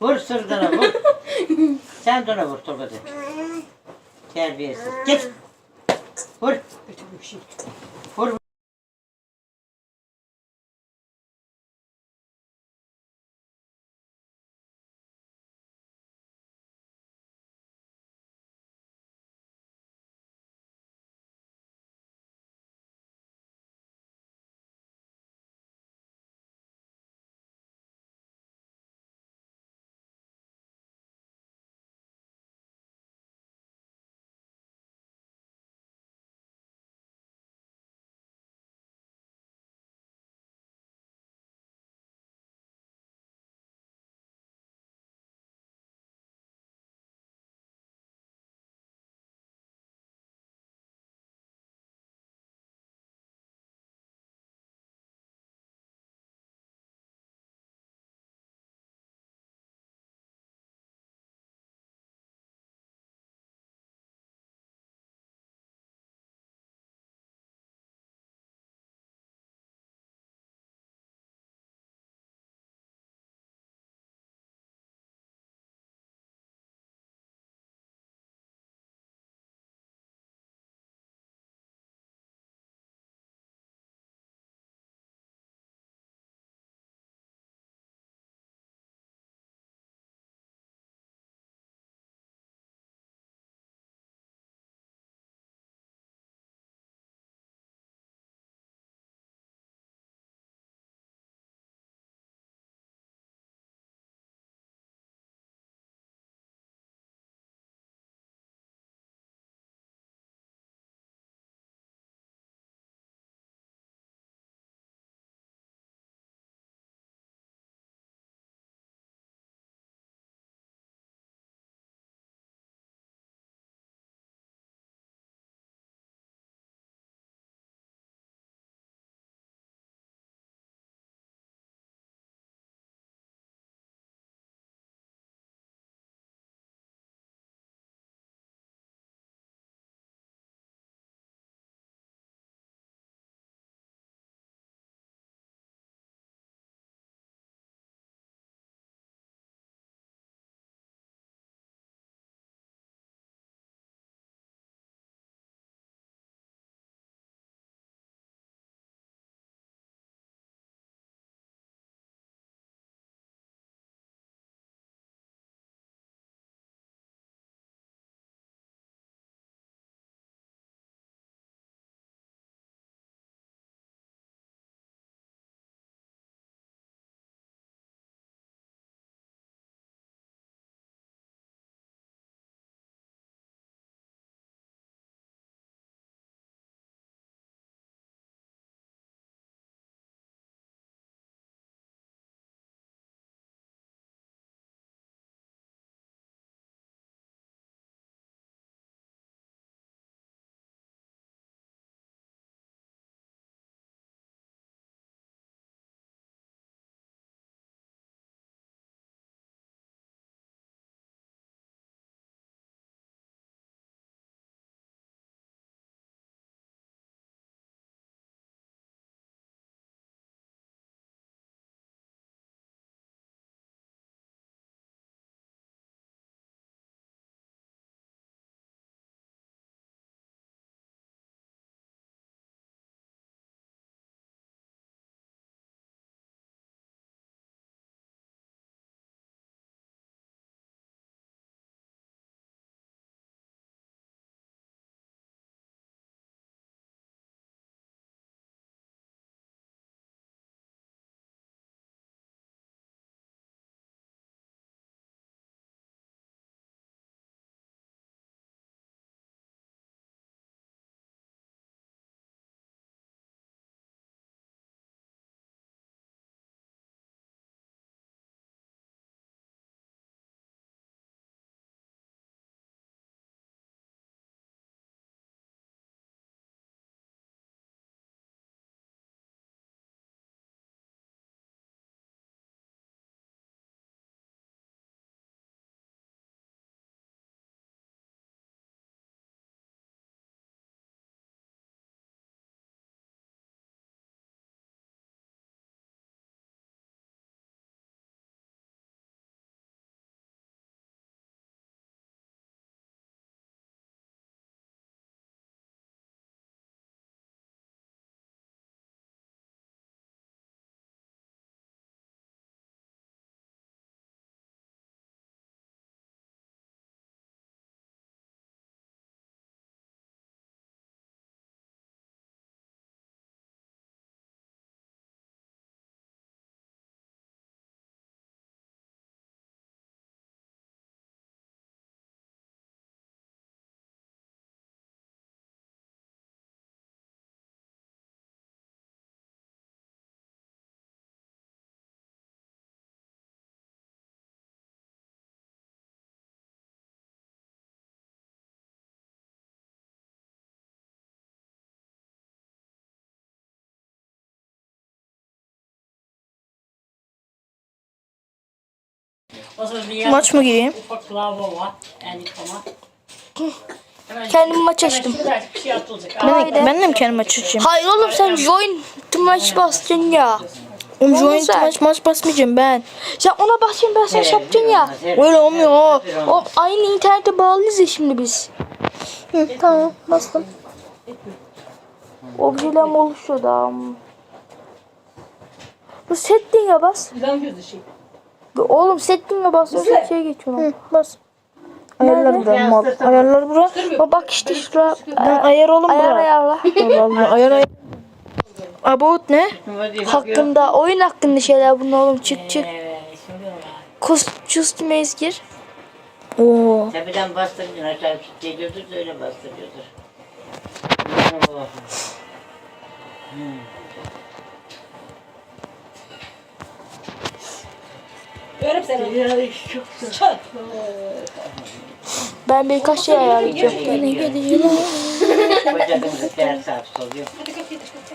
Vur sırtına vur. Sen de ona vur Tolga'da. Terbiyesiz. Git. Vur. Götürmüş şimdi. Vur. Maç mı gireyim? Ufak var. Yani Kendim maç açtım. bir şey. Ben de, ben de mi kendi maç açacağım? Hayır oğlum sen join to maç basacaksın ya. Oğlum joint sen- maç maç basmayacağım ben. Sen ona basacaksın ben sana şey yapacaksın ya. Öyle olmuyor. O aynı internete bağlıyız ya şimdi biz. Hı, tamam bastım. Objeler oluşuyor daha. Bu setting'e bas. Güzel gözü şey. Oğlum setting'e basıyorsun şey geçiyor. Hı, bas. Ayarlar bura mal. Ayarlar bura. Bak, bak işte şuraya. Ben ayar oğlum Ayar bura. ayarla. Allah Allah ayar ayar. About ne? hakkında, oyun hakkında şeyler bunlar oğlum çık çık. Şöyle var. Kostümes gir. Oo. Tepeden bastıracaksın aşağı geliyordur da öyle bastırıyordur. Oo. İş çok zor. Çat. Ben birkaç şey ayarlayacağım. Kocadığımızda ters saat oluyor.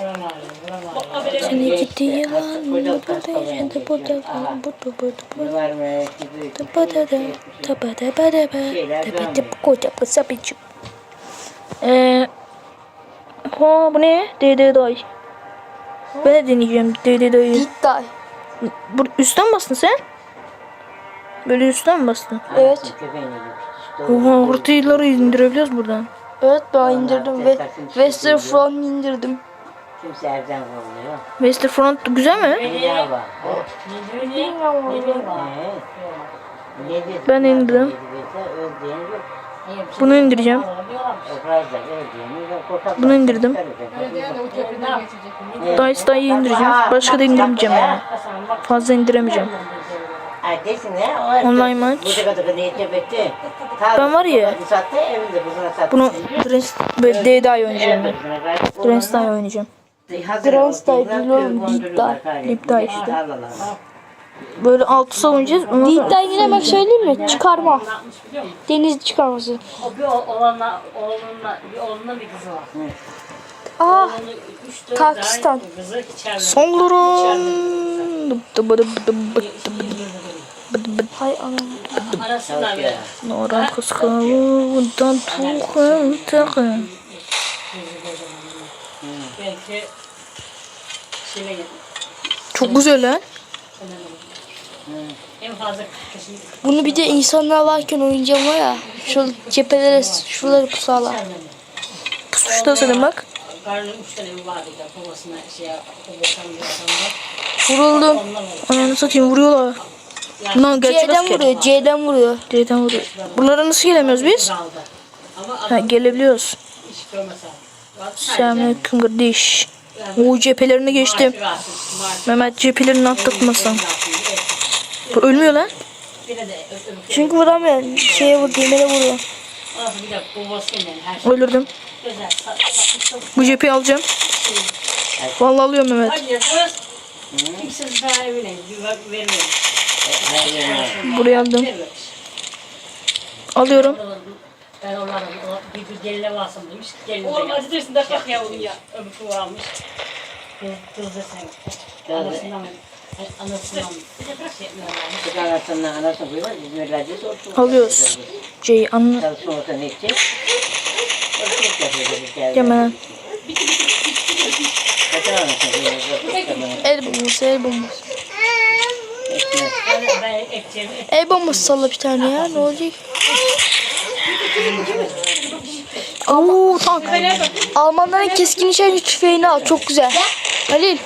Buram ağrıyor, buram ağrıyor. Seni gitti ya. Koca kaskalı Burada burada Aha. burada burada. Gibi. Tabada tabada bada Şeyler bada devam bada koca kısa bir çık. Eee Ha bu ne? Dede day. Ben de deneyeceğim Dede dayı. İddia. Bu üstten bastın sen? Böyle üstten mi bastın? Evet. Oha ortayları indirebiliyoruz buradan. Evet ben indirdim ve Westerfront indirdim. Kimse evden kovuluyor. Westerfront güzel mi? Ben indirdim. Bunu indireceğim. Bunu indirdim. Dice dayı indireceğim. Başka da indirmeyeceğim yani. Fazla indiremeyeceğim. Online maç. Ben var ya. Bunu Drens böyle Dede oynayacağım ben. Dayı oynayacağım. Drens Day Deep Day. Deep Day işte. Böyle altı savunacağız. Sonra İddia yine bak söyleyeyim mi? Çıkarma. Deniz çıkarması. O bir oğlanla, oğlunla, bir oğlunla bir kızı var. Dört Pakistan. son durum. Hay anam. Arasından böyle. Nora kıskavudan tuğun takın. Çok güzel kişi Bunu bir de insanlar varken oynayacağım var ya. Şu cephelere şuraları pusarlar. Pusmuş da senin bak. Ya şey. Vuruldum. Ananı satayım vuruyorlar. Gerçek C'den vuruyor. C'den vuruyor. C'den vuruyor. Buralara nasıl gelemiyoruz biz? Ha gelebiliyoruz. Selamünaleyküm kardeş. O cephelerine geçtim. Mehmet cephelerini atlatmasam. Bu ölmüyor lan. Çünkü vuramıyor. Şeye vuruyor. Demire vuruyor. Sa- Bu cepheyi alacağım. Vallahi alıyorum Mehmet. Hadi yapıyoruz. Kimse daha evine. Buraya aldım. Alıyorum. Ben onlara bir bir geline varsam demiş. Gelin Oğlum acı dersin de bak ya bunu ya. Öbür kuru almış. Kız, da sen. Anasından anasından şey. Alıyoruz. C'yi anla. Hemen. El bombası, el bombası. El bombası salla bir tane ya. Ne olacak? Oo tank. Almanların keskin nişancı tüfeğini al. Çok güzel. Halil.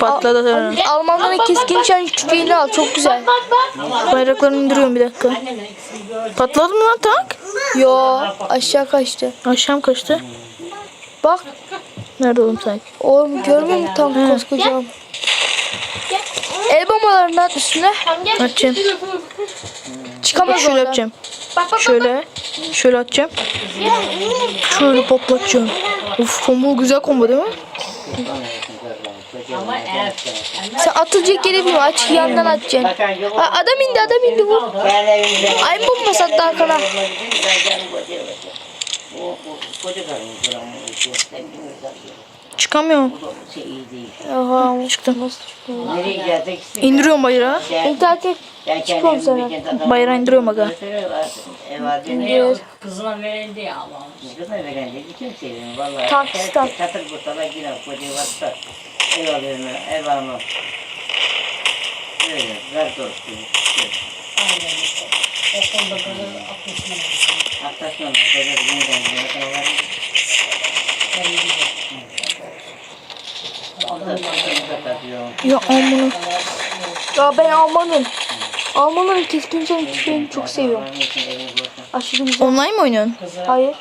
Patladı. Almanların keskin nişancı tüfeğini al. Çok güzel. Bayraklarını indiriyorum bir dakika. Patladı mı lan tank? Yo aşağı kaçtı. Aşağım kaçtı. Bak Nerede oğlum sanki? oğlum görmüyor musun tam koskocaman? El bombalarını at üstüne. Atacağım. Çıkamaz Şöyle yapacağım. Şöyle. Şöyle atacağım. Şöyle patlatacağım. Uf combo güzel combo değil mi? Sen atılacak yeri bilmiyorum. Aç yandan atacaksın. Ha, adam indi adam indi vur. Ay bombası attı arkana. O- koca karın. Çıkamıyorum. Şey iyi değil. Oha. Çıktım. Nasıl? Nereye? İndiriyorum bayrağı. İnternete çıkıyorum kendim sana. Bayrağı indiriyorum aga. götürüyorlar. Ev adını İndir. Kızına verildi ya. Kızına veren dedi kim seviyorum valla. Pakistan. Çatır kurtala girer koca varsa. Ev alıyorum ev almam. Öyle zar dostu. Aynen mesela. O konuda böyle aklısına bakıyorum. Atlaşmam. Koca bir yeniden bir yakın var. Ben gidiyorum. O da sıkıntı katıyor. Ya amına. Ya ben Almanım. Almanların keskin tüfeğini çok seviyorum. Aşırı güzel. Online mi oynuyorsun? Hayır.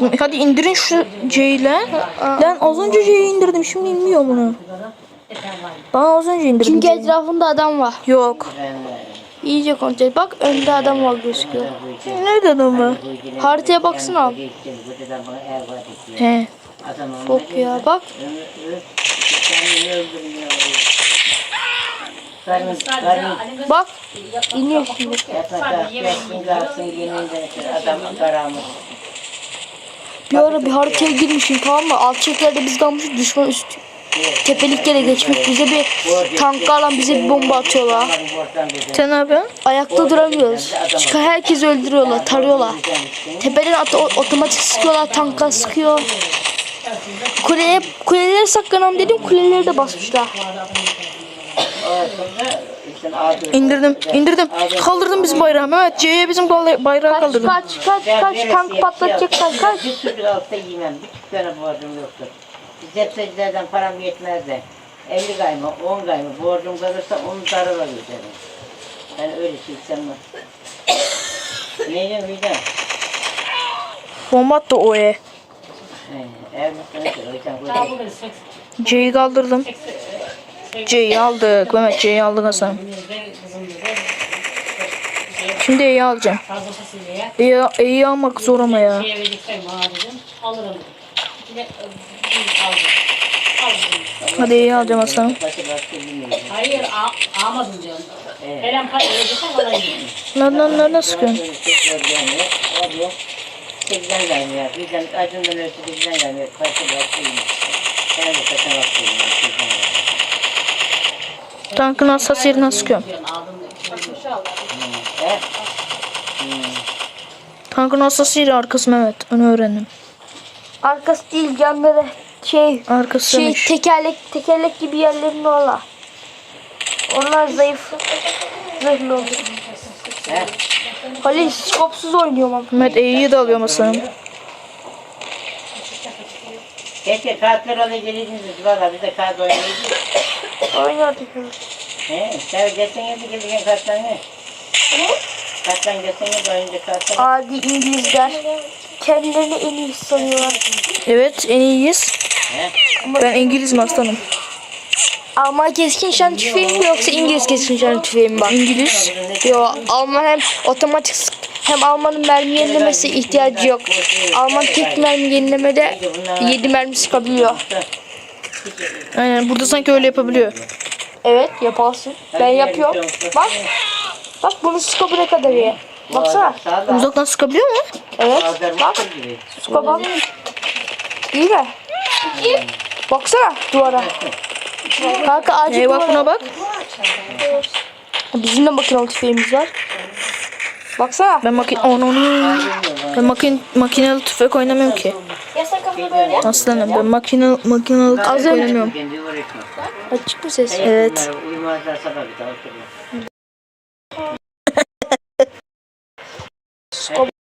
Ben? Hadi indirin şu lan. Lan az önce C'yi indirdim şimdi inmiyor bunu. Ben az önce indirdim. Çünkü etrafında adam var. Yok. Ben İyice kontrol et. Bak önde adam var gözüküyor. Nerede adam var? Haritaya baksana abi. He. Bok ya bak. Bak. İniyor şimdi. Bir ara bir haritaya girmişim tamam mı? Alçaklerde biz kalmışız düşman üst tepeliklere geçmiş. Bize bir tanklarla bize bir bomba atıyorlar. Sen ne yapıyorsun? Ayakta duramıyoruz. Çıkar herkesi öldürüyorlar, tarıyorlar. Tepeden at- otomatik sıkıyorlar, tanklar sıkıyor. Kuleye, kulelere saklanalım dedim, kuleleri de basmışlar. İndirdim. indirdim. Kaldırdım bizim bayrağı. Mehmet C'ye bizim bay- bayrağı Kaç, kaldırdım. kaç, kaç, kaç, tank patlatacaklar, kaç. Bir sürü altta yemem. Bir tane borcum yoktur. Cepsecilerden param yetmez de. 50 gayma, 10 gayma borcum kalırsa onu darıla götürürüm. Ben öyle şey istemem. Neyden midem? Bomba attı o E. C'yi kaldırdım. C'yi aldık. Mehmet C'yi aldık Hasan. Şimdi E'yi alacağım. E'yi E'yi almak zor ama ya. Hadi E'yi alacağım Hasan. Hayır, a- almadım canım. Evet. Helen para vereceksen alayım. Nereden nereden sıkıyorsun? Tekrar gelmiyor. Birden acından ölçü sekizden gelmiyor. Başka bilmiyorum. Ben de kaçan baktıyım. Sekizden gelmiyor. Tankın hassas yerinden sıkıyorum. Tankın hassas yeri arkası Mehmet. Onu öğrendim. Arkası değil, yanları şey, şey Arkasıymış. tekerlek, tekerlek gibi yerlerinde ola. Onlar zayıf, zırhlı olur. He? Halil skopsuz oynuyorum ama. Mehmet E'yi de alıyorum Hasan'ım. Keşke kartlar ona gelirdiniz. Valla biz de kart oynayacağız. Oynardık. He? Sen geçsene bir gelirken kartlarını. Karttan geçsene de oyuncu kartlarını. Adi İngilizler. Kendilerini en iyi sanıyorlar. Evet en iyiyiz. He? Ben İngilizim aslanım. Alman keskin nişan tüfeği mi yoksa İngiliz keskin nişan tüfeği mi bak? İngiliz. Yo Alman hem otomatik hem Alman'ın mermi yenilemesi ihtiyacı yok. Alman tek mermi yenilemede 7 mermi sıkabiliyor. Aynen burada sanki öyle yapabiliyor. Evet yaparsın. Ben yapıyorum. Bak. Bak bunu skopu ne kadar iyi. Baksana. Uzaktan sıkabiliyor mu? Evet. Bak. Skopa bak. İyi mi? Baksana duvara. Kanka acil hey, bak buna bak. Bizim de makinalı tüfeğimiz var. Baksana. Ben makin onu onu. Ben makin makinalı tüfek oynamıyorum ki. Aslanım ben makinalı makinalı tüfek oynamıyorum. Açık mı ses? Evet.